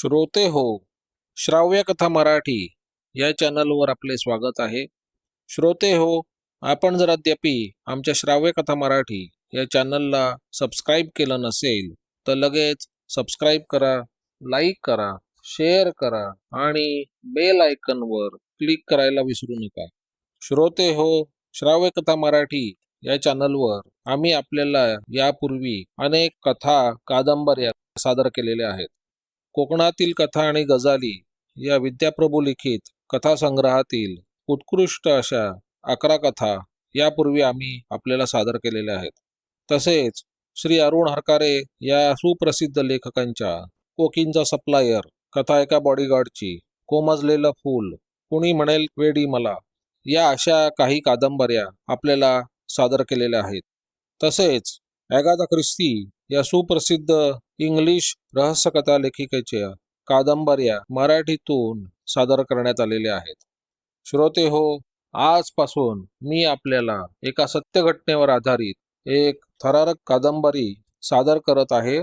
श्रोते हो श्राव्य कथा मराठी या चॅनलवर आपले स्वागत आहे. श्रोते हो आपण जर अद्यापि आमच्या श्राव्य कथा मराठी या चॅनलला सबस्क्राईब केलं नसेल तर लगेच सबस्क्राईब करा लाईक करा शेअर करा आणि बेल आयकनवर क्लिक करायला विसरू नका. श्रोते हो श्राव्य कथा मराठी या चॅनलवर आम्ही आपल्याला यापूर्वी अनेक कथा कादंबऱ्या सादर केलेल्या आहेत. कोकणातील कथा आणि गजाली या विद्याप्रभू लिखित कथासंग्रहातील उत्कृष्ट अशा अकरा कथा यापूर्वी आम्ही आपल्याला सादर केलेल्या आहेत. तसेच श्री अरुण हरकारे या सुप्रसिद्ध लेखकांच्या कोकींचा सप्लायर कथा एका बॉडीगार्डची कोमजलेलं फूल कुणी म्हणेल वेडी मला या अशा काही कादंबऱ्या आपल्याला सादर केलेल्या आहेत. तसेच ॲगाथा ख्रिस्ती या सुप्रसिद्ध इंग्लिश रहस्यकथा लेखिकेच्या कादंबऱ्या मराठीतून सादर करण्यात आलेल्या आहेत. श्रोते हो आजपासून मी आपल्याला एका सत्य घटनेवर आधारित एक थरारक कादंबरी सादर करत आहे.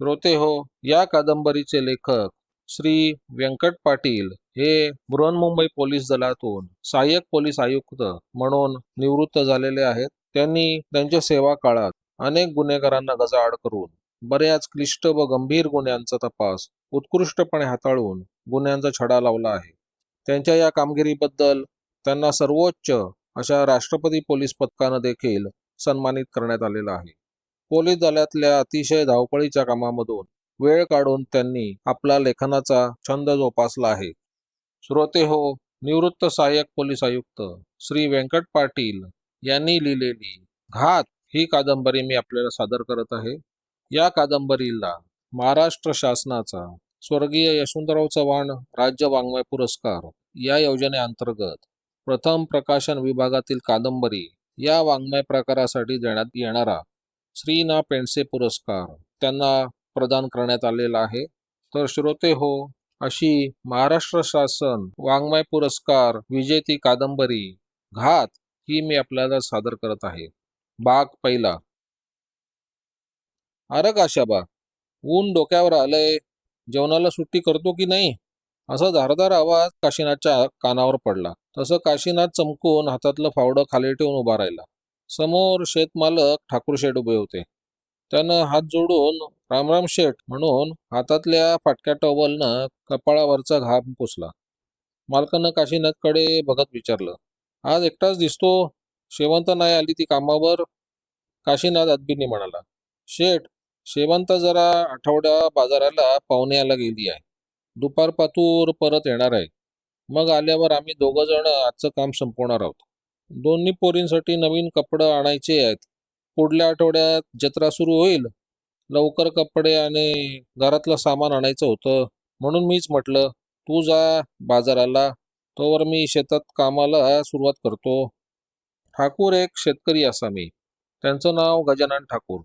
श्रोते हो या कादंबरीचे लेखक श्री व्यंकट पाटील हे बृहन्मुंबई पोलीस दलातून सहाय्यक पोलीस आयुक्त म्हणून निवृत्त झालेले आहेत. त्यांनी त्यांच्या सेवा काळात अनेक गुन्हेगारांना गजाआड करून बऱ्याच क्लिष्ट व गंभीर गुन्ह्यांचा तपास उत्कृष्टपणे हाताळून गुन्ह्यांचा छडा लावला आहे. त्यांच्या या कामगिरीबद्दल त्यांना सर्वोच्च अशा राष्ट्रपती पोलीस पथकानं देखील सन्मानित करण्यात आलेलं आहे. पोलीस दलातल्या अतिशय धावपळीच्या कामामधून वेळ काढून त्यांनी आपला लेखनाचा छंद जोपासला आहे. श्रोते हो निवृत्त सहाय्यक पोलीस आयुक्त श्री व्यंकट पाटील यांनी लिहिलेली घात ही कादंबरी मी आपल्याला सादर करत आहे. या कादंबरीला महाराष्ट्र शासनाचा स्वर्गीय यशवंतराव चव्हाण राज्य वाङ्मय पुरस्कार या योजनेअंतर्गत प्रथम प्रकाशन विभागातील कादंबरी या वाङ्मय प्रकारासाठी देण्यात येणारा श्री ना पेंडसे पुरस्कार त्यांना प्रदान करण्यात आलेला आहे. तर श्रोते हो अशी महाराष्ट्र शासन वाङ्मय पुरस्कार विजेती कादंबरी घात ही मी आपल्याला सादर करत आहे. भाग पहिला. अरे काशाबा ऊन डोक्यावर आलंय. जेवणाला सुट्टी करतो की नाही? असा धारदार आवाज काशीनाथच्या कानावर पडला. तसं काशीनाथ चमकून हातातलं फावडं खाली ठेवून उभा राहिला. समोर शेतमालक ठाकूर शेठ उभे होते. त्यानं हात जोडून रामराम शेठ म्हणून हातातल्या फाटक्या टॉवलनं कपाळावरचा घाम पुसला. मालकानं काशीनाथकडे बघत विचारलं आज एकटाच दिसतो? शेवंत नाही आली ती कामावर? काशीनाथ अदबीने म्हणाला शेठ शेवंत जरा आठवड्या बाजाराला पाहुण्याला गेली आहे. दुपार पातूर परत येणार आहे. मग आल्यावर आम्ही दोघं जण आजचं काम संपवणार आहोत. दोन्ही पोरींसाठी नवीन कपडे आणायचे आहेत. पुढल्या आठवड्यात जत्रा सुरू होईल. लवकर कपडे आणि घरातलं सामान आणायचं होतं. म्हणून मीच म्हटलं तू जा बाजाराला. तोवर मी शेतात कामाला सुरुवात करतो. ठाकूर एक शेतकरी असा मी. त्यांचं नाव गजानन ठाकूर.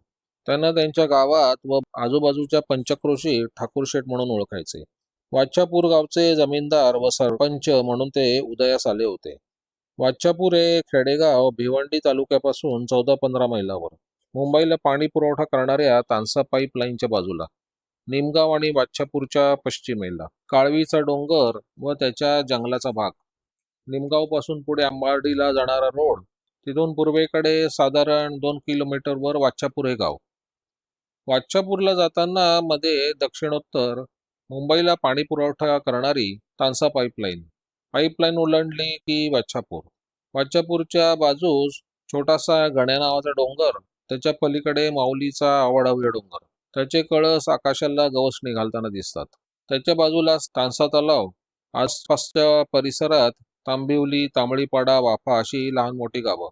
त्यांना त्यांच्या गावात व आजूबाजूच्या पंचक्रोशी ठाकूर शेठ म्हणून ओळखायचे. वाच्छापूर गावचे जमीनदार व सरपंच म्हणून ते उदयास आले होते. वाच्छापूर हे खेडेगाव भिवंडी तालुक्यापासून चौदा पंधरा मैलावर. मुंबईला पाणी पुरवठा करणाऱ्या तानसा पाईपलाईनच्या बाजूला. निमगाव आणि वाच्छापूरच्या पश्चिमेला काळवीचा डोंगर व त्याच्या जंगलाचा भाग. निमगावपासून पुढे अंबार्डीला जाणारा रोड तिथून पूर्वेकडे साधारण दोन किलोमीटरवर वाच्छापूर हे गाव. वाच्छापूरला जाताना मध्ये दक्षिणोत्तर मुंबईला पाणी पुरवठा करणारी तानसा पाईपलाईन पाईपलाईन ओलांडली की वाच्छापूर वाच्छापूरच्या बाजूस छोटासा गण्या नावाचा डोंगर त्याच्या पलीकडे माऊलीचा आवडाव्य डोंगर. त्याचे कळस आकाशाला गवस निघालताना दिसतात. त्याच्या बाजूला तानसा तलाव आसपासच्या परिसरात तांबिवली तांबळीपाडा वाफा अशी लहान मोठी गावं.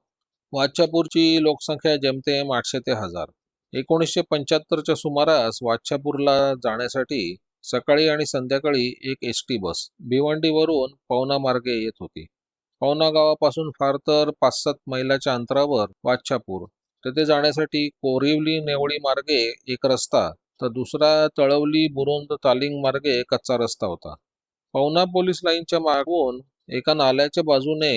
वाच्छापूरची लोकसंख्या जेमतेम आठशे ते हजार. एकोणीसशे पंच्याहत्तरच्या सुमारास वाच्छापूरला जाण्यासाठी सकाळी आणि संध्याकाळी एक एस टी बस भिवंडीवरून पवना मार्गे येत होती. पवना गावापासून फार तर पाच सात मैलाच्या अंतरावर वाच्छापूर तेथे जाण्यासाठी कोरिवली नेवळी मार्गे एक रस्ता तर दुसरा तळवली बुरुंद तालिंग मार्गे कच्चा रस्ता होता. पवना पोलीस लाईनच्या मागून एका नाल्याच्या बाजूने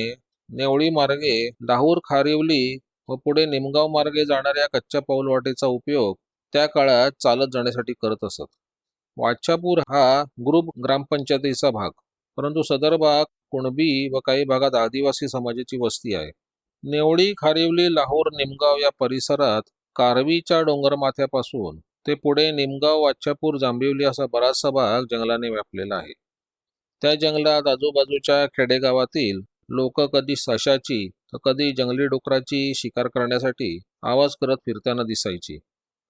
नेवळी मार्गे लाहूर खारिवली व पुढे निमगाव मार्गे जाणाऱ्या कच्च्या पाऊलवाटेचा उपयोग त्या काळात चालत जाण्यासाठी करत असत. वाच्छापूर हा ग्रुप ग्रामपंचायतीचा भाग परंतु सदर भाग कुणबी व काही भागात आदिवासी समाजाची वस्ती आहे. नेवळी खारिवली लाहोर निमगाव या परिसरात कारवीच्या डोंगरमाथ्यापासून ते पुढे निमगाव वाच्छापूर जांभिवली असा बराचसा भाग जंगलाने व्यापलेला आहे. त्या जंगलात आजूबाजूच्या खेडेगावातील लोक कधी सशाची तर कधी जंगली डुकराची शिकार करण्यासाठी आवाज करत फिरताना दिसायची.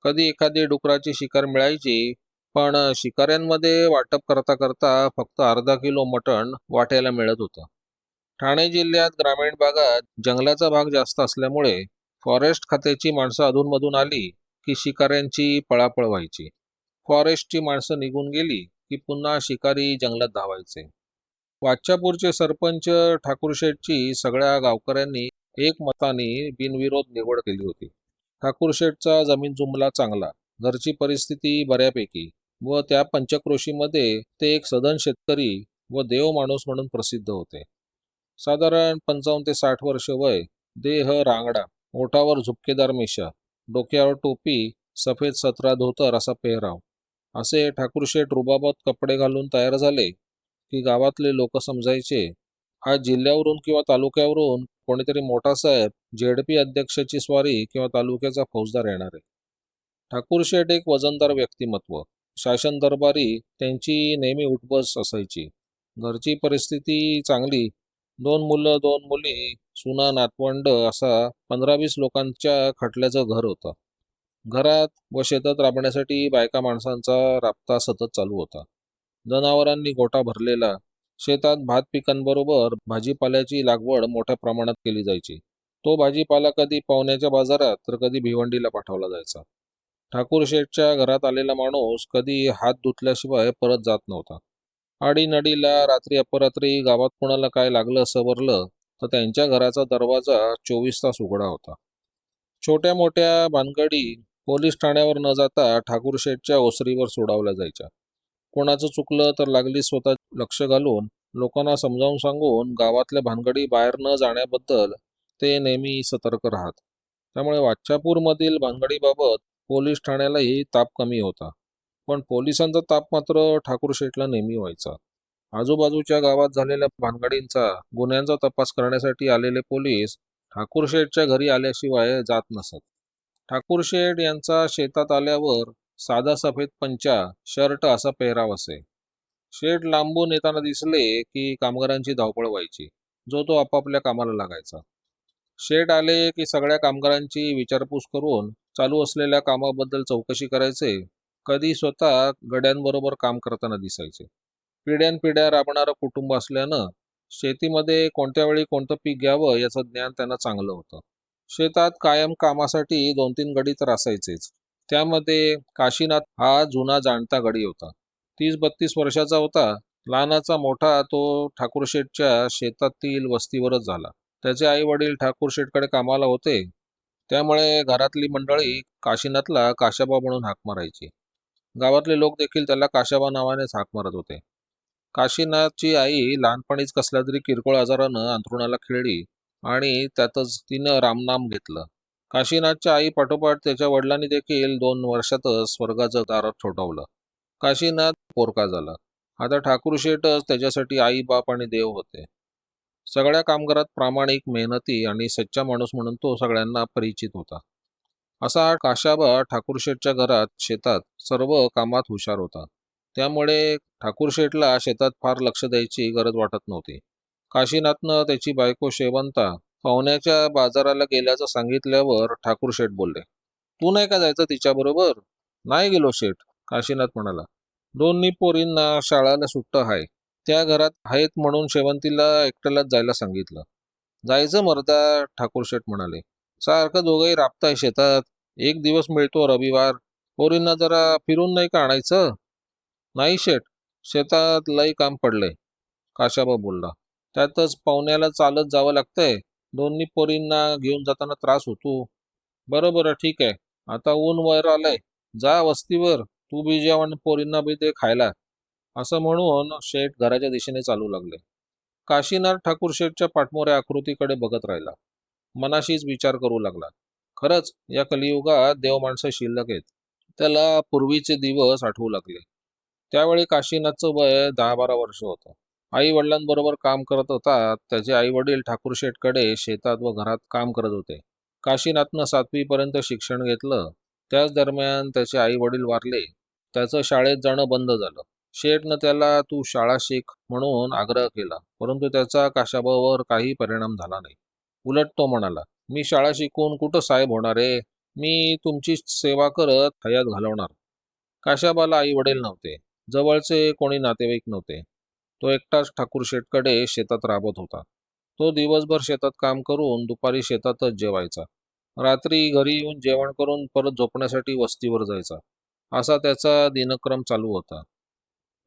कधी एखादी डुकराची शिकार मिळायची पण शिकाऱ्यांमध्ये वाटप करता करता फक्त अर्धा किलो मटण वाटायला मिळत होतं. ठाणे जिल्ह्यात ग्रामीण भागात जंगलाचा भाग जास्त असल्यामुळे फॉरेस्ट खात्याची माणसं अधूनमधून आली की शिकाऱ्यांची पळापळ व्हायची. फॉरेस्टची माणसं निघून गेली की पुन्हा शिकारी जंगलात धावायचे. वाच्छापूरचे सरपंच ठाकूरशेठची सगळ्या गावकऱ्यांनी एकमताने बिनविरोध निवड केली होती. ठाकूरशेठचा जमीन जुमला चांगला घरची परिस्थिती बऱ्यापैकी व त्या पंचक्रोशीमध्ये ते एक सदन शेतकरी व देव माणूस म्हणून प्रसिद्ध होते. साधारण पंचावन्न ते साठ वर्ष वय देह रांगडा ओठावर झुपकेदार मिशा डोक्यावर टोपी सफेद सतरा धोतर असा पेहराव. असे ठाकूरशेठ रुबाबत कपडे घालून तयार झाले की गावातले लोक समजायचे. आज जिल्ह्यावरून किंवा तालुक्यावरून कोणीतरी मोठा साहेब जेडपी अध्यक्षाची स्वारी किंवा तालुक्याचा फौजदार येणार आहे. ठाकूरशेठ एक वजनदार व्यक्तिमत्व. शासन दरबारी त्यांची नेहमी उठबस असायची. घरची परिस्थिती चांगली. दोन मुलं दोन मुली सुना नातवंड असा पंधरा वीस लोकांच्या खटल्याचं घर होतं. घरात व शेतात राबण्यासाठी बायका माणसांचा राबता सतत चालू होता. जनावरांनी गोठा भरलेला. शेतात भात पिकांबरोबर भाजीपाल्याची लागवड मोठ्या प्रमाणात केली जायची. तो भाजीपाला कधी पाहुण्याच्या बाजारात तर कधी भिवंडीला पाठवला जायचा. ठाकूर शेठच्या घरात आलेला माणूस कधी हात धुतल्याशिवाय परत जात नव्हता. आडीनडीला रात्री अपरात्री गावात कोणाला काय लागलं सवरलं तर त्यांच्या घराचा दरवाजा चोवीस तास उघडा होता. छोट्या मोठ्या भानगडी पोलीस ठाण्यावर न जाता ठाकूर शेठच्या ओसरीवर सोडावल्या जायच्या. कोणाचं चुकलं तर लागली स्वतः लक्ष घालून. लोकांना समजावून सांगून गावातल्या भानगडी बाहेर न जाण्याबद्दल ते नेहमी सतर्क राहत. त्यामुळे वाच्छापूरमधील भानगडीबाबत पोलीस ठाण्यालाही ताप कमी होता. पण पोलिसांचा ताप मात्र ठाकूर शेठला नेहमी व्हायचा. आजूबाजूच्या गावात झालेल्या भानगडींचा गुन्ह्यांचा तपास करण्यासाठी आलेले पोलीस ठाकूर शेठच्या घरी आल्याशिवाय जात नसत. ठाकूर शेठ यांचा शेतात आल्यावर साधा सफेद पंचा शर्ट असा पेहराव असे. शेड लांबून येताना दिसले की कामगारांची धावपळ व्हायची. जो तो आपापल्या कामाला लागायचा. शेड आले की सगळ्या कामगारांची विचारपूस करून चालू असलेल्या कामाबद्दल चौकशी करायचे. कधी स्वतः गड्यांबरोबर काम करताना दिसायचे. पिढ्यानपिढ्या राबणारं कुटुंब असल्यानं शेतीमध्ये कोणत्या वेळी कोणतं पीक घ्यावं याचं ज्ञान त्यांना चांगलं होतं. शेतात कायम कामासाठी दोन तीन गडी तर असायचेच. त्यामध्ये काशीनाथ हा जुना जाणता गडी होता. तीस बत्तीस वर्षाचा होता. लहानाचा मोठा तो ठाकूरशेठच्या शेतातील वस्तीवरच झाला. त्याचे आई वडील ठाकूरशेठकडे कामाला होते. त्यामुळे घरातली मंडळी काशीनाथला काशाबा म्हणून हाक मारायची. गावातले लोक देखील त्याला काशाबा नावानेच हाक मारत होते. काशीनाथची आई लहानपणीच कसल्या तरी किरकोळ आजारानं अंथरुणाला खेळली आणि त्यातच तिनं रामनाम घेतलं. काशीनाथच्या आई पाठोपाठ त्याच्या वडिलांनी देखील दोन वर्षातच स्वर्गाचं दार ठोठावलं. काशीनाथ पोरका झाला. आता ठाकूर शेठच त्याच्यासाठी आई बाप आणि देव होते. सगळ्या कामगारात प्रामाणिक मेहनती आणि सच्चा माणूस म्हणून तो सगळ्यांना परिचित होता. असा काशाबा काशाबा ठाकूरशेठच्या घरात शेतात सर्व कामात हुशार होता. त्यामुळे ठाकूरशेठला शेतात फार लक्ष द्यायची गरज वाटत नव्हती. काशीनाथनं त्याची बायको शेवंता पाहुण्याच्या बाजाराला गेल्याचं सांगितल्यावर ठाकूर शेठ बोलले तू नाही का जायचं तिच्याबरोबर नाही गेलो शेठ काशीनाथ म्हणाला. दोन्ही पोरींना शाळाला सुट्ट आहे. त्या घरात आहेत म्हणून शेवंतीला एकट्यालाच जायला सांगितलं. जायचं मर्दा ठाकूर शेठ म्हणाले. सारखं दोघंही राबताय शेतात. एक दिवस मिळतो रविवार. पोरींना जरा फिरून नाही का आणायचं? नाही शेठ. शेतात लई काम पडलंय काशाबा बोलला. त्यातच पाहुण्याला चालत जावं लागतंय. दोन्ही पोरींना घेऊन जाताना त्रास होतो. बरं बरं ठीक आहे. आता ऊन वर आलंय. जा वस्तीवर. तू बी जेवण पोरींना बी ते खायला. असं म्हणून शेठ घराच्या दिशेने चालू लागले. काशीनाथ ठाकूर शेठच्या पाठमोऱ्या आकृतीकडे बघत राहिला. मनाशीच विचार करू लागला. खरंच या कलियुगात देव माणसं शिल्लक आहेत. त्याला पूर्वीचे दिवस आठवू लागले. त्यावेळी काशीनाथचं वय दहा बारा वर्ष होतं. आई वडिलांबरोबर काम करत होता त्याचे आई वडील ठाकूर शेठकडे शेतात व घरात काम करत होते. काशीनाथनं सातवीपर्यंत शिक्षण घेतलं. त्याच दरम्यान त्याचे आई वडील वारले. त्याचं शाळेत जाणं बंद झालं. शेठनं त्याला तू शाळा शिक म्हणून आग्रह केला. परंतु त्याचा काशाबावर काही परिणाम झाला नाही. उलट तो म्हणाला मी शाळा शिकून कुठं साहेब होणार आहे मी तुमची सेवा करत हयात घालवणार. काशाबाला आई वडील नव्हते. जवळचे कोणी नातेवाईक नव्हते. तो एकटाच ठाकूर शेठकडे शेतात राबत होता. तो दिवसभर शेतात काम करून दुपारी शेतातच जेवायचा. रात्री घरी येऊन जेवण करून परत झोपण्यासाठी वस्तीवर जायचा. असा त्याचा दिनक्रम चालू होता.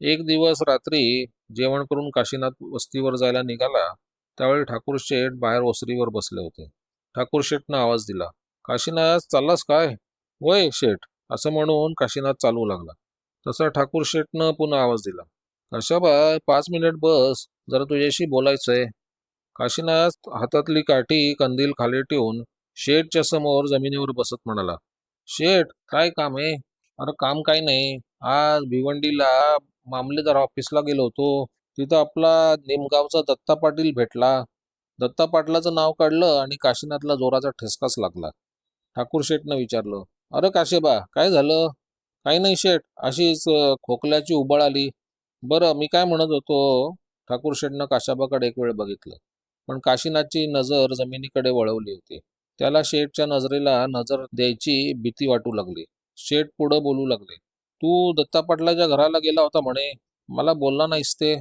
एक दिवस रात्री जेवण करून काशीनाथ वस्तीवर जायला निघाला त्यावेळी ठाकूर शेठ बाहेर ओसरीवर बसले होते. ठाकूर शेठनं आवाज दिला काशीनाथ चाललास काय? वय शेठ असं म्हणून काशीनाथ चालू लागला. तसा ठाकूर शेठनं पुन्हा आवाज दिला कशाबा पाच मिनिट बस. जरा तुझ्याशी बोलायचंय. काशीनाथ हातातली काठी कंदील खाली ठेवून शेठच्या समोर जमिनीवर बसत म्हणाला शेठ काय काम आहे? अरे काम काय नाही. आज भिवंडीला मामलेदार ऑफिसला गेलो होतो. तिथं आपला निमगावचा दत्ता पाटील भेटला. दत्ता पाटलाचं नाव काढलं आणि काशीनाथला जोराचा ठसकाच लागला. ठाकूर शेठनं विचारलं अरे काशेबा काय झालं? काही नाही शेठ. अशीच खोकल्याची उबळ आली. बरं मी काय म्हणत होतो ठाकूर शेठनं काशाबाकडे एक वेळ बघितलं. पण काशीनाथची नजर जमिनीकडे वळवली होती. त्याला शेठच्या नजरेला नजर द्यायची भीती वाटू लागली. शेठ पुढं बोलू लागले तू दत्ता पाटलाच्या घराला गेला होता म्हणे. मला बोलला नाहीस ते.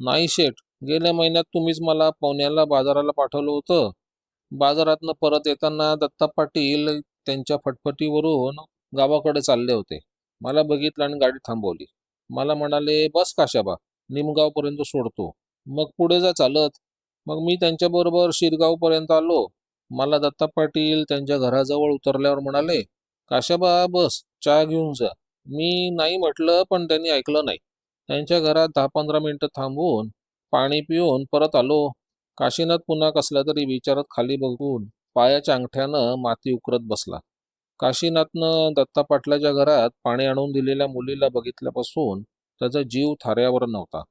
नाही शेठ गेल्या महिन्यात तुम्हीच मला पवन्याला बाजाराला पाठवलं होतं. बाजारातनं परत येताना दत्ता पाटील त्यांच्या फटफटीवरून गावाकडे चालले होते. मला बघितलं आणि गाडी थांबवली. मला म्हणाले बस काशाबा निमगावपर्यंत सोडतो. मग पुढे जा चालत. मग मी त्यांच्याबरोबर शिरगावपर्यंत आलो. मला दत्ता पाटील त्यांच्या घराजवळ उतरल्यावर म्हणाले काशाबा बस चहा घेऊन जा. मी नाही म्हटलं पण त्यांनी ऐकलं नाही. त्यांच्या घरात दहा पंधरा मिनटं थांबून पाणी पिऊन परत आलो. काशीनाथ पुन्हा कसल्या तरी विचारात खाली बघून पायाच्या अंगठ्यानं माती उकरत बसला. काशीनाथनं दत्ता पाटलाच्या घरात पाणी आणून दिलेल्या मुलीला बघितल्यापासून त्याचा जीव थाऱ्यावर नव्हता.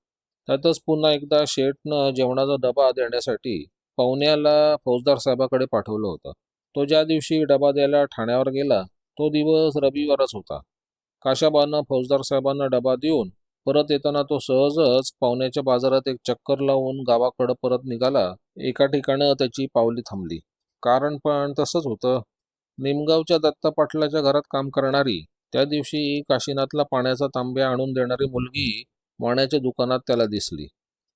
त्यातच पुन्हा एकदा शेठनं जेवणाचा डबा देण्यासाठी पवन्याला फौजदार साहेबाकडे पाठवलं होतं. तो ज्या दिवशी डबा द्यायला ठाण्यावर गेला तो दिवस रविवारच होता. काशाबानं फौजदार साहेबांना डबा देऊन परत येताना तो सहजच पाहुण्याच्या बाजारात एक चक्कर लावून गावाकडं परत निघाला. एका ठिकाणं त्याची पावली थांबली. कारण पण तसंच होतं. निमगावच्या दत्ता पाटलाच्या घरात काम करणारी त्या दिवशी काशीनाथला पाण्याचा तांब्या आणून देणारी मुलगी वाण्याच्या दुकानात त्याला दिसली.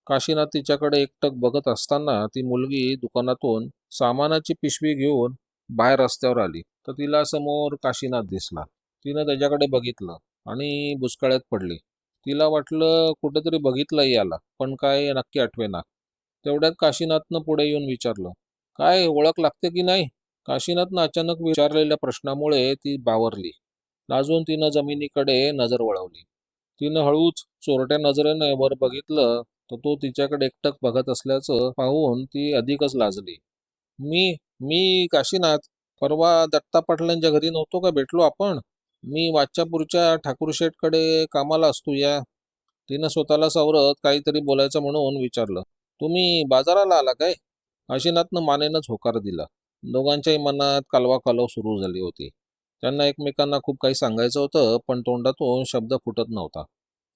काशीनाथ तिच्याकडे एकटक बघत असताना ती मुलगी दुकानातून सामानाची पिशवी घेऊन बाहेर रस्त्यावर आली. तर तिला समोर काशीनाथ दिसला. तिनं त्याच्याकडे बघितलं आणि बुचकाळ्यात पडली. तिला वाटलं कुठेतरी बघितलंही याला पण काय नक्की आठवेना. तेवढ्यात काशीनाथनं पुढे येऊन विचारलं काय ओळख लागते की नाही? काशीनाथनं अचानक विचारलेल्या प्रश्नामुळे ती बावरली. लाजून तिनं जमिनीकडे नजर वळवली. तिनं हळूच चोरट्या नजरेने वर बघितलं तर तो तिच्याकडे एकटक बघत असल्याचं पाहून ती अधिकच लाजली. मी मी काशीनाथ परवा दत्ता पाटलांच्या घरी नव्हतो का? भेटलो आपण? मी वाच्यापूरच्या ठाकूरशेठकडे कामाला असतो या. तिनं स्वतःला सावरत काहीतरी बोलायचं म्हणून विचारलं. तुम्ही बाजाराला आला काय? काशीनाथनं मानेनंच होकार दिला. दोघांच्याही मनात कालवा कालव सुरू झाली होती. त्यांना एकमेकांना खूप काही सांगायचं होतं पण तोंडातून शब्द फुटत नव्हता.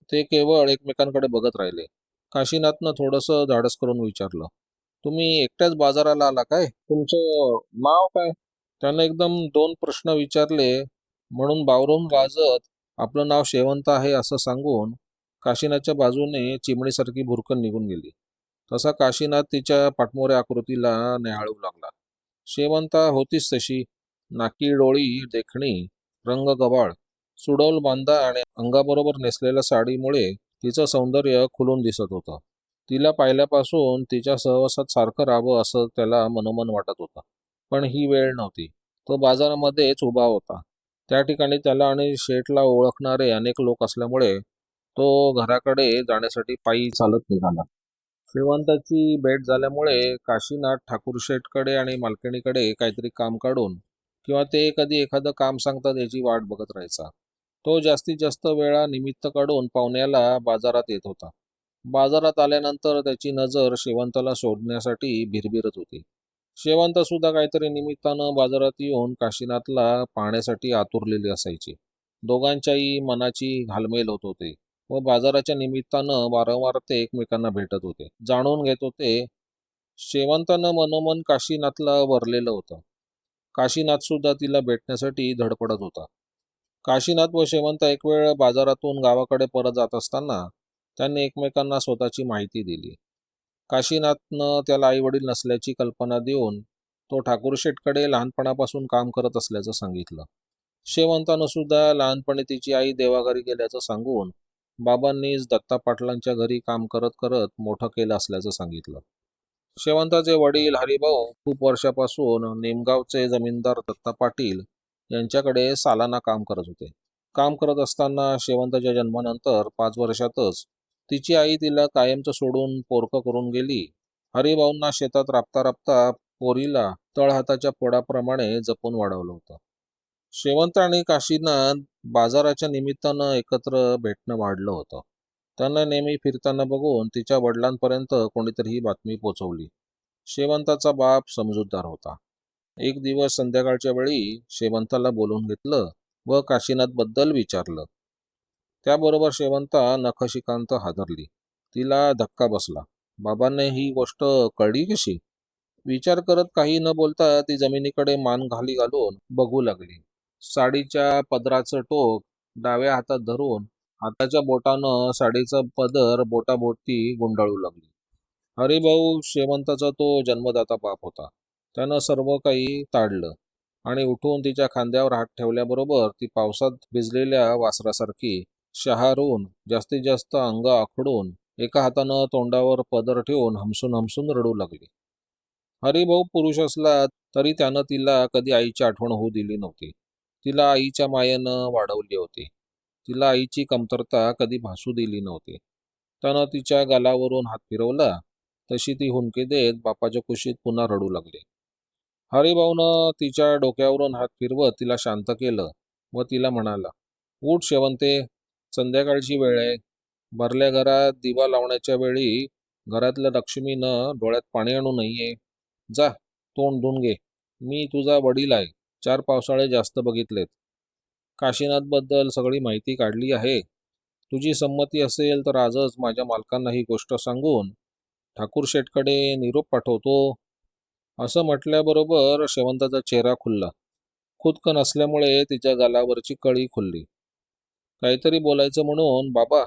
ते केवळ एकमेकांकडे बघत राहिले. काशीनाथनं थोडंसं धाडस करून विचारलं तुम्ही एकट्याच बाजाराला आला काय? तुमचं नाव काय? त्यानं एकदम दोन प्रश्न विचारले म्हणून बावरून गाजत आपलं नाव शेवंत आहे असं सांगून काशीनाथच्या बाजूने चिमणीसारखी भुरकन निघून गेली. तसा काशीनाथ तिच्या पाठमोऱ्या आकृतीला न्याहाळू लागला. शेवंता होतीच तशी. नाकी डोळी देखणी रंग गबाळ सुडौल बांधा आणि अंगाबरोबर नेसलेल्या साडीमुळे तिचं सौंदर्य खुलून दिसत होतं. तिला पाहिल्यापासून तिच्या सहवासात सारखं राहावं असं त्याला मनोमन वाटत होतं. पण ही वेळ नव्हती. तो बाजारामध्येच उभा होता. त्या ठिकाणी त्याला आणि शेठला ओळखणारे अनेक लोक असल्यामुळे तो घराकडे जाण्यासाठी पायी चालत निघाला. श्रीमंताची भेट झाल्यामुळे काशीनाथ ठाकूर शेठकडे आणि मालकिणीकडे काहीतरी काम काढून किंवा ते कधी एखादं काम सांगतात याची वाट बघत राहायचा. तो जास्तीत जास्त वेळा निमित्त काढून पाहुण्याला बाजारात येत होता. बाजारात आल्यानंतर त्याची नजर शेवंताला शोधण्यासाठी भिरभिरत होती. शेवंत सुद्धा काहीतरी निमित्तानं बाजारात येऊन काशीनाथला पाहण्यासाठी आतुरलेली असायची. दोघांच्याही मनाची घालमेल होत होते. व बाजाराच्या निमित्तानं वारंवार ते एकमेकांना भेटत होते. जाणून घेत होते शेवंतानं मनोमन काशीनाथला वरलेलं होतं. काशीनाथ सुद्धा तिला भेटण्यासाठी धडपडत होता. काशीनाथ व शेवंत एक वेळ बाजारातून गावाकडे परत जात असताना त्यांनी एकमेकांना स्वतःची माहिती दिली. काशीनाथनं त्याला आईवडील नसल्याची कल्पना देऊन तो ठाकूर शेटकडे लहानपणापासून काम करत असल्याचं सांगितलं. शेवंतानं सुद्धा लहानपणी तिची आई देवाघरी गेल्याचं सांगून बाबांनीच दत्ता पाटलांच्या घरी काम करत करत मोठं केलं असल्याचं सांगितलं. शेवंताचे वडील हरिभाऊ खूप वर्षापासून नेमगावचे जमीनदार दत्ता पाटील यांच्याकडे सालाना काम करत होते. काम करत असताना शेवंताच्या जन्मानंतर पाच वर्षातच तिची आई तिला कायमचं सोडून पोरकं करून गेली. हरिभाऊंना शेतात राबता राबता पोरीला तळहाताच्या फोडाप्रमाणे जपून वाढवलं होतं. शेवंत आणि काशीनाथ बाजाराच्या निमित्तानं एकत्र भेटणं वाढलं होतं. त्यांना नेहमी फिरताना बघून तिच्या वडिलांपर्यंत कोणीतरी ही बातमी पोचवली. शेवंताचा बाप समजूतदार होता. एक दिवस संध्याकाळच्या वेळी शेवंताला बोलवून घेतलं व काशीनाथबद्दल विचारलं. त्याबरोबर शेवंता नखशिकांत हादरली. तिला धक्का बसला. बाबांनी ही गोष्ट कळली कशी? विचार करत काही न बोलता ती जमिनीकडे मान घाली घालून बघू लागली. साडीच्या पदराचं टोक डाव्या हातात धरून हाताच्या बोटानं साडीचा पदर बोटाबोटी गुंडाळू लागली. हरिभाऊ श्रीमंताचा तो जन्मदाता बाप होता. त्यानं सर्व काही ताडलं आणि उठून तिच्या खांद्यावर हात ठेवल्याबरोबर ती पावसात भिजलेल्या वासरासारखी शहारून जास्तीत जास्त अंग आखडून एका हातानं तोंडावर पदर ठेवून हमसून हमसून रडू लागली. हरिभाऊ पुरुष असला तरी त्यानं तिला कधी आईची आठवण होऊ दिली नव्हती. तिला आईच्या मायेनं वाढवली होती. तिला आईची कमतरता कधी भासू दिली नव्हती. त्यानं तिच्या गालावरून हात फिरवला. तशी ती हुंके देत बापाच्या कुशीत पुन्हा रडू लागली. हरिभाऊनं तिच्या डोक्यावरून हात फिरवत तिला शांत केलं व तिला म्हणाला उठ शेवंते संध्याकाळची वेळ आहे. भरल्या घरात दिवा लावण्याच्या वेळी घरातल्या लक्ष्मीनं डोळ्यात पाणी आणू नये. जा तोंड धुवून घे. मी तुझा वडील आहे. चार पावसाळे जास्त बघितलेत. काशीनाथबद्दल सगळी माहिती काढली आहे. तुझी संमती असेल तर आजच माझ्या मालकांना ही गोष्ट सांगून ठाकूर शेटकडे निरोप पाठवतो. असं म्हटल्याबरोबर शेवंताचा चेहरा खुलला. खुदकन असल्यामुळे तिच्या गालावरची कळी खुलली. काहीतरी बोलायचं म्हणून बाबा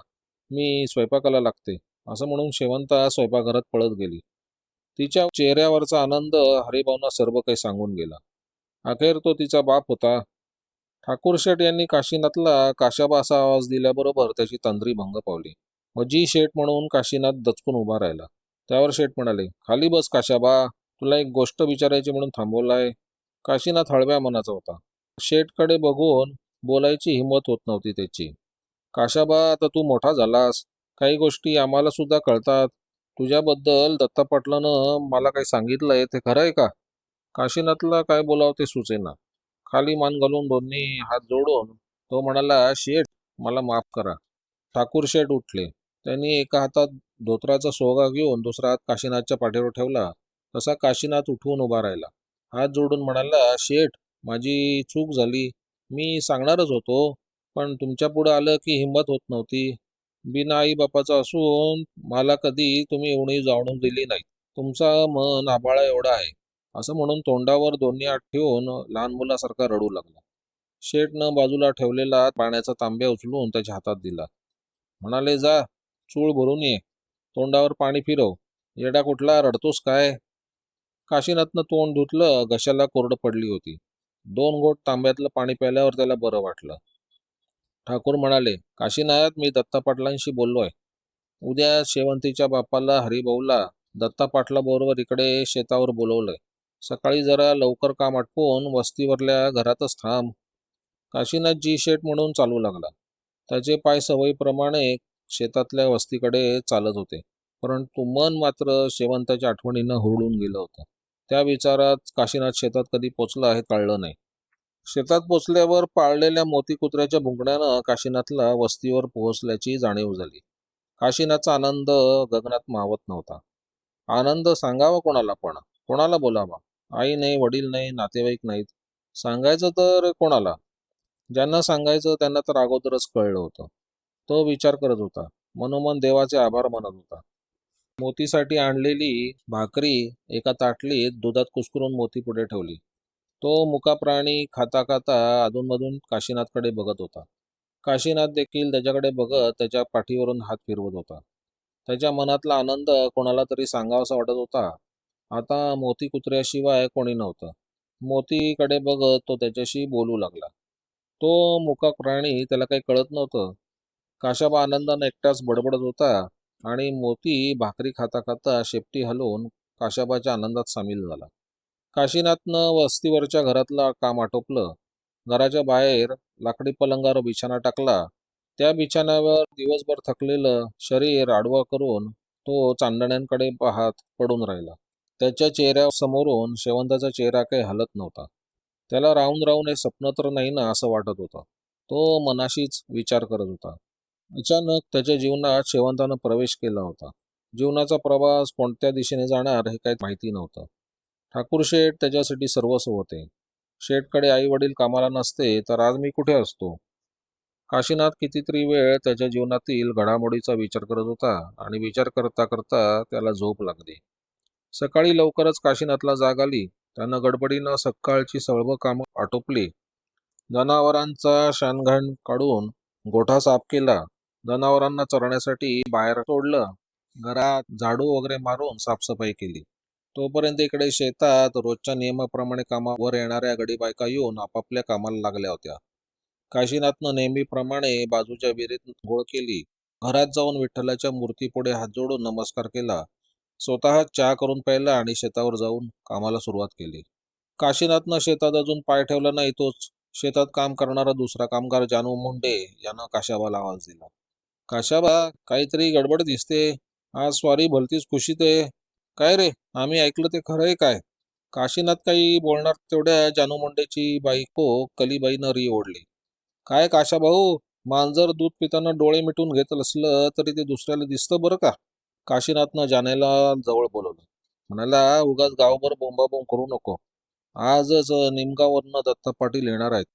मी स्वयंपाकाला लागते. असं म्हणून शेवंता स्वयंपाकघरात पळत गेली. तिच्या चेहऱ्यावरचा आनंद हरिभाऊंना सर्व काही सांगून गेला. अखेर तो तिचा बाप होता. ठाकूर शेठ यांनी काशीनाथला काशाबा असा आवाज दिल्याबरोबर त्याची तंद्री भंग पावली. मजी जी शेठ म्हणून काशीनाथ दचकून उभा राहिला. त्यावर शेठ म्हणाले खाली बस काशाबा तुला एक गोष्ट विचारायची म्हणून थांबवलाय. काशीनाथ हळव्या मनाचा होता. शेठकडे बघून बोलायची हिंमत होत नव्हती त्याची. काशाबा आता तू मोठा झालास. काही गोष्टी आम्हाला सुद्धा कळतात. तुझ्याबद्दल दत्ता पाटलानं मला काही सांगितलंय ते खरं आहे का? काशीनाथला काय बोलावं ते सुचेना. खाली मान घालून दोन्ही हात जोडून तो म्हणाला शेठ मला माफ करा. ठाकूर शेठ उठले. त्यांनी एका हातात धोत्राचा सोगा घेऊन दुसरा हात काशीनाथच्या पाठीवर ठेवला. तसा काशीनाथ उठवून उभा राहिला. हात जोडून म्हणाला शेठ माझी चूक झाली. मी सांगणारच होतो पण तुमच्या पुढं आलं की हिंमत होत नव्हती. बिना आई बापाचा असून मला कधी तुम्ही उणी जाणून दिली नाही तुमचा मन आबाळा एवढा आहे. असं म्हणून तोंडावर दोन्ही आत ठेवून लहान मुलासारखा रडू लागला. शेठनं बाजूला ठेवलेला पाण्याचा तांब्या उचलून त्याच्या हातात दिला. म्हणाले जा चूळ भरून ये. तोंडावर पाणी फिरव. येडा कुठला? रडतोस काय? काशीनाथनं तोंड धुतलं घशाला कोरड पडली होती. दोन घोट तांब्यातलं पाणी प्यायल्यावर त्याला बरं वाटलं. ठाकूर म्हणाले काशीनाथ मी दत्ता पाटलांशी बोललोय. उद्या शेवंतीच्या बापाला हरिभाऊला दत्ता पाटला बरोबर इकडे शेतावर बोलवलंय. सकाळी जरा लवकर काम आटपून वस्तीवरल्या घरातच थांब. काशीनाथ जी शेट म्हणून चालू लागला. त्याचे पाय सवयीप्रमाणे शेतातल्या वस्तीकडे चालत होते. परंतु मन मात्र शेवंताच्या आठवणीनं हुरडून गेलं होतं. त्या विचारात काशीनाथ शेतात कधी पोचला हे कळलं नाही. शेतात पोचल्यावर पाळलेल्या मोती कुत्र्याच्या भुंकण्यानं काशीनाथला वस्तीवर पोहोचल्याची जाणीव झाली. काशीनाथचा आनंद गगनात मावत नव्हता. आनंद सांगावा कोणाला पण. कोणाला बोलावा? आई नाही वडील नाही नातेवाईक नाहीत. सांगायचं तर कोणाला? ज्यांना सांगायचं त्यांना तर अगोदरच कळलं होतं. तो विचार करत होता. मनोमन देवाचे आभार मानत होता. मोतीसाठी आणलेली भाकरी एका ताटलीत दुधात कुस्करून मोती पुढे ठेवली. तो मुका प्राणी खाता खाता अधूनमधून काशीनाथकडे बघत होता. काशीनाथ देखील त्याच्याकडे बघत त्याच्या पाठीवरून हात फिरवत होता. त्याच्या मनातला आनंद कोणाला तरी सांगावासा वाटत होता. आता मोती कुत्र्याशिवाय कोणी नव्हतं. मोतीकडे बघत तो त्याच्याशी बोलू लागला. तो मुका प्राणी त्याला काही कळत नव्हतं. काशाबा आनंदानं एकटाच बडबडत होता आणि मोती भाकरी खाता खाता शेपटी हलवून काशाबाच्या आनंदात सामील झाला. काशीनाथनं वस्तीवरच्या घरातलं काम आटोपलं. घराच्या बाहेर लाकडी पलंगावर बिछाना टाकला. त्या बिछाण्यावर दिवसभर थकलेलं शरीर आडवा करून तो चांदण्यांकडे पाहत पडून राहिला. त्याच्या चेहऱ्यासमोरून शेवंताचा चेहरा काही हलत नव्हता. त्याला राहून राहून हे स्वप्न तर नाही ना असं वाटत होतं. तो मनाशीच विचार करत होता. अचानक त्याच्या जीवनात शेवंतानं प्रवेश केला होता. जीवनाचा प्रवास कोणत्या दिशेने जाणार हे काही माहिती नव्हतं. ठाकूर शेठ त्याच्यासाठी सर्वस्व होते. शेठकडे आई वडील कामाला नसते तर आज मी कुठे असतो? काशीनाथ कितीतरी वेळ त्याच्या जीवनातील घडामोडीचा विचार करत होता आणि विचार करता करता त्याला झोप लागली. सकाळी लवकरच काशीनाथला जाग आली. त्यानं गडबडीनं सकाळची सळब कामं आटोपली. जनावरांचा शानघाण काढून गोठा साफ केला. जनावरांना चरण्यासाठी बाहेर सोडलं. घरात झाडू वगैरे मारून साफसफाई केली. तोपर्यंत इकडे शेतात रोजच्या नियमाप्रमाणे कामावर येणाऱ्या गडी बायका येऊन आपापल्या कामाला लागल्या होत्या. काशीनाथनं नेहमीप्रमाणे बाजूच्या विहिरीत गोळ केली. घरात जाऊन विठ्ठलाच्या मूर्तीपुढे हात जोडून नमस्कार केला. स्वतः चहा करून प्यायला आणि शेतावर जाऊन कामाला सुरुवात केली. काशीनाथनं शेतात अजून पाय ठेवला नाही तोच. शेतात काम करणारा दुसरा कामगार जानू मुंडे यानं काशाबाला आवाज दिला. काशाबा काहीतरी गडबड दिसते. आज स्वारी भलतीच खुशीत आहे काय रे आम्ही ऐकलं ते खरं आहे काय? काशीनाथ काही बोलणार तेवढ्या जानू मुंडेची बायको कलीबाईनं री ओढली. काय काशा भाऊ मांजर दूध पिताना डोळे मिटून घेत असलं तरी ते दुसऱ्याला दिसतं बरं का? काशीनाथनं जाण्याला जवळ बोलवलं. म्हणाला उगाच गावभर बोंबाबोंब करू नको. आजच निमगावरनं दत्ता पाटील येणार आहेत.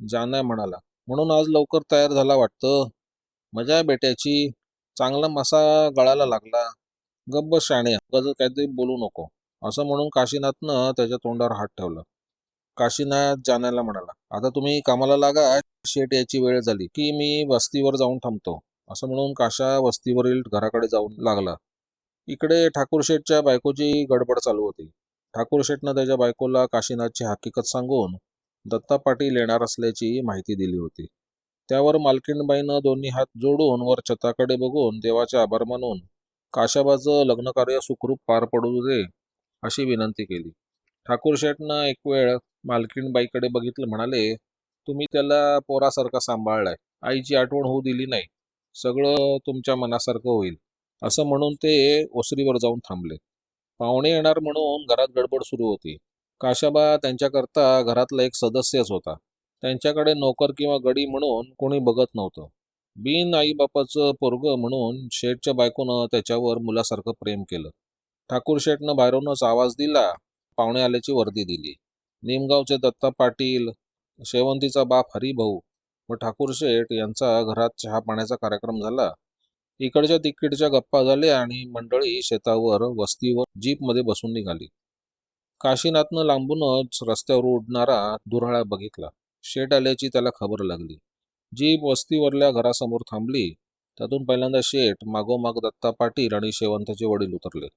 जाना म्हणाला म्हणून आज लवकर तयार झाला वाटतं. मजा आहे बेट्याची. चांगला मासा गळाला लागला. गब्ब शाणे गज काहीतरी बोलू नको. असं म्हणून काशीनाथनं त्याच्या तोंडावर हात ठेवला. काशीनाथ जाण्याला म्हणाला आता तुम्ही कामाला लागा. शेट याची वेळ झाली की मी वस्तीवर जाऊन थांबतो. असं म्हणून काशा वस्तीवरील घराकडे जाऊन लागला. इकडे ठाकूरशेठच्या बायकोची गडबड चालू होती. ठाकूरशेठनं त्याच्या बायकोला काशीनाथची हकीकत सांगून दत्ता पाटील येणार असल्याची माहिती दिली होती. त्यावर मालकीणबाईनं दोन्ही हात जोडून वर छताकडे बघून देवाचे आभार मानून काशाबाचं लग्नकार्य सुखरूप पार पडू दे अशी विनंती केली. ठाकूरशेठनं एक वेळ मालकीणबाईकडे बघितलं म्हणाले तुम्ही त्याला पोरासारखा सांभाळलाय. आईची आठवण होऊ दिली नाही. सगळं तुमच्या मनासारखं होईल. असं म्हणून ते ओसरीवर जाऊन थांबले. पाहुणे येणार म्हणून घरात गडबड सुरू होती. काशाबा त्यांच्याकरता घरातला एक सदस्यच होता. त्यांच्याकडे नोकर किंवा गडी म्हणून कोणी बघत नव्हतं. बिन आईबापाचं पोरग म्हणून शेठच्या बायकोनं त्याच्यावर मुलासारखं प्रेम केलं. ठाकूर शेठनं बाहेरूनच आवाज दिला पाहुणे आल्याची वर्दी दिली. निमगावचे दत्ता पाटील शेवंतीचा बाप हरिभाऊ व ठाकूर शेठ यांचा घरात चहा पाण्याचा कार्यक्रम झाला. इकडच्या तिकडच्या गप्पा झाल्या आणि मंडळी शेतावर वस्तीवर जीपमध्ये बसून निघाली. काशीनाथनं लांबूनच रस्त्यावर उडणारा दुराळा बघितला. शेट आल्याची त्याला खबर लागली. जीप वस्तीवरल्या घरासमोर थांबली. त्यातून पहिल्यांदा शेठ मागोमाग दत्ता पाटील आणि शेवंताचे वडील उतरले.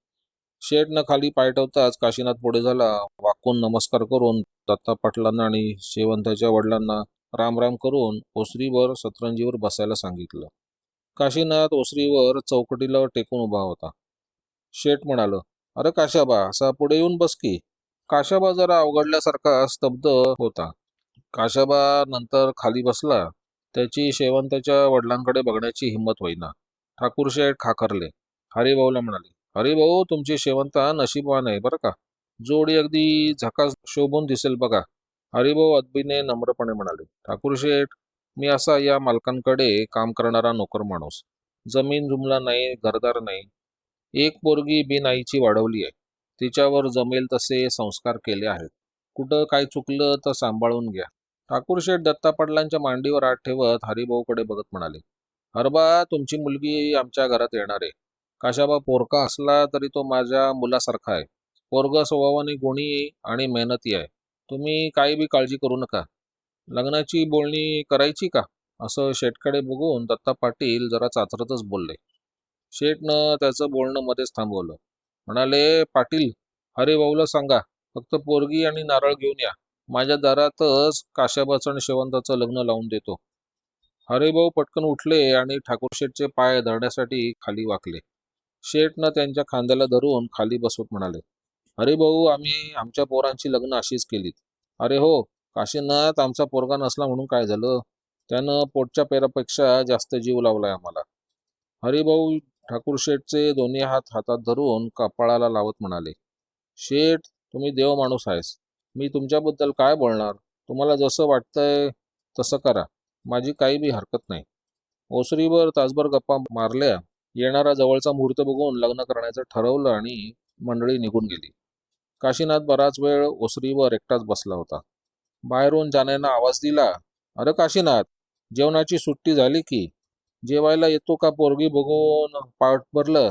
शेठनं खाली पाय ठेवताच काशीनाथ पुढे झाला. वाकून नमस्कार करून दत्ता पाटलांना आणि शेवंताच्या वडिलांना राम राम करून ओसरीवर सतरंजीवर बसायला सांगितलं. काशीनाथ ओसरीवर चौकटीला टेकून उभा होता. शेठ म्हणाल अरे काशाबा असा पुढे येऊन बस की. काशाबा जरा अवघडल्यासारखा स्तब्ध होता. काशाबा नंतर खाली बसला. त्याची शेवंताच्या वडिलांकडे बघण्याची हिंमत होईना. ठाकूर शेठ खाकरले हरिभाऊला म्हणाले हरिभाऊ तुमची शेवंता नशीबवान आहे बरं का. जोडी अगदी झकास शोभून दिसेल बघा. हरिभाऊ अदबीने नम्रपणे म्हणाले ठाकूर शेठ मी असा या मालकांकडे काम करणारा नोकर माणूस. जमीन जुमला नाही घरदार नाही. एक पोरगी बिनाईची वाढवली आहे. तिच्यावर जमेल तसे संस्कार केले आहेत. कुठं काय चुकलं तर सांभाळून घ्या. ठाकूर शेठ दत्ता पाटलांच्या मांडीवर आत ठेवत हरिभाऊकडे बघत म्हणाले हरबा तुमची मुलगी आमच्या घरात येणार आहे. काशाबा पोरका असला तरी तो माझ्या मुलासारखा आहे. पोरग स्वभावाने गुणी आणि मेहनती आहे. तुम्ही काही बी काळजी करू नका. लग्नाची बोलणी करायची का? असं शेठकडे बघून दत्ता पाटील जरा चाचरतच बोलले. शेठनं त्याचं बोलणं मध्येच थांबवलं. म्हणाले पाटील हरिभाऊला सांगा फक्त पोरगी आणि नारळ घेऊन या. माझ्या दारातच काशाबाचं आणि शेवंताचं लग्न लावून देतो. हरिभाऊ पटकन उठले आणि ठाकूर शेठचे पाय धरण्यासाठी खाली वाकले. शेठनं त्यांच्या खांद्याला धरून खाली बसवत म्हणाले अरे भाऊ आम्ही आमच्या पोरांची लग्न अशीच केलीत. अरे हो काशीनाथ आमचा पोरगा नसला म्हणून काय झालं? त्यानं पोटच्या पेरापेक्षा जास्त जीव लावलाय आम्हाला. हरिभाऊ ठाकूर शेठचे दोन्ही हात हातात धरून कपाळाला लावत म्हणाले शेठ तुम्ही देव माणूस आहेस. मी तुमच्याबद्दल काय बोलणार? तुम्हाला जसं वाटतंय तसं करा. माझी काही बी हरकत नाही. ओसरीवर तासभर गप्पा मारल्या. येणारा जवळचा मुहूर्त बघून लग्न करण्याचं ठरवलं आणि मंडळी निघून गेली. काशीनाथ बराच वेळ ओसरीवर एकटाच बसला होता. बाहेरून जाण्यानं आवाज दिला अरे काशीनाथ जेवणाची सुट्टी झाली की? जेवायला येतो का पोरगी बघून पाठ भरलं?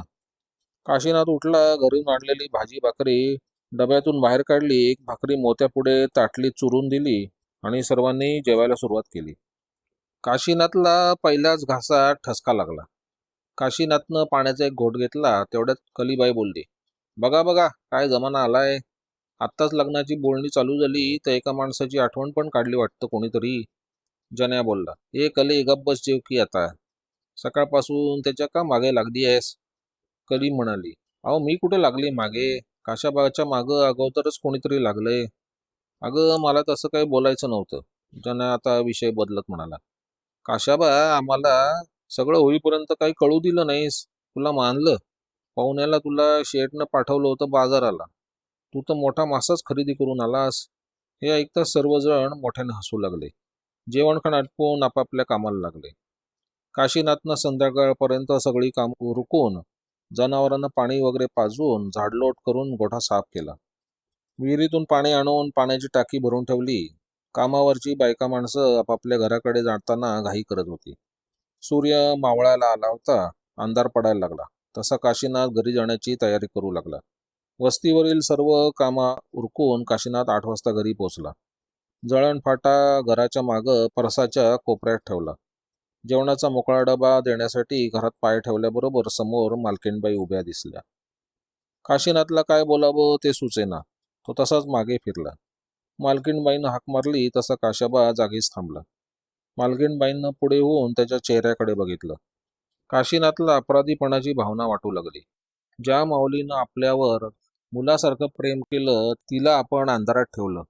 काशीनाथ उठला घरी मांडलेली भाजी भाकरी डब्यातून बाहेर काढली एक भाकरी मोत्यापुढे ताटली चुरून दिली आणि सर्वांनी जेवायला सुरुवात केली. काशीनाथला पहिलाच घासा ठसका लागला. काशीनाथनं पाण्याचा एक घोट घेतला तेवढ्यात कलीबाई बोलली बघा बघा काय जमाना आलाय. आत्ताच लग्नाची बोलणी चालू झाली तर एका माणसाची आठवण पण काढली वाटतं कोणीतरी. जन्या बोलला ए कले गप्पस जेव की आता. सकाळपासून त्याच्या का मागे लागली आहेस? कली म्हणाली अहो मी कुठे लागली मागे? काशाबाच्या मागं अगोदरच कोणीतरी लागलंय. अगं मला तसं काही बोलायचं नव्हतं. जना आता विषय बदलत म्हणाला काशाबा आम्हाला सगळं होईपर्यंत काही कळू दिलं नाहीस. तुला मानलं? पाहुण्याला तुला शेटनं पाठवलं होतं बाजाराला. तू तर मोठा मासाच खरेदी करून आलास. हे ऐकता सर्वजण मोठ्याने हसू लागले. जेवणखण आटपून आपापल्या कामाला लागले. काशीनाथनं संध्याकाळपर्यंत सगळी काम उरकून जनावरांना पाणी वगैरे पाजून झाडलोट करून गोठा साफ केला. विहिरीतून पाणी आणून पाण्याची टाकी भरून ठेवली. कामावरची बायका माणसं आपापल्या घराकडे जाताना घाई करत होती. सूर्य मावळायला आला होता. अंधार पडायला लागला. तसा काशीनाथ घरी जाण्याची तयारी करू लागला. वस्तीवरील सर्व कामा उरकून काशीनाथ आठ वाजता घरी पोहोचला. जळणफाटा घराच्या मागं परसाच्या कोपऱ्यात ठेवला. जेवणाचा मोकळा डबा देण्यासाठी घरात पाय ठेवल्याबरोबर समोर मालकीणबाई उभ्या दिसल्या. काशीनाथला काय बोलावं ते सुचेना. तो तसाच मागे फिरला. मालकीणबाईनं हाक मारली तसा काशाबा जागीच थांबला. मालकीणबाईंनं पुढे होऊन त्याच्या चेहऱ्याकडे बघितलं. काशीनाथला अपराधीपणाची भावना वाटू लागली. ज्या माऊलीनं आपल्यावर मुलासारखं प्रेम केलं तिला आपण अंधारात ठेवलं.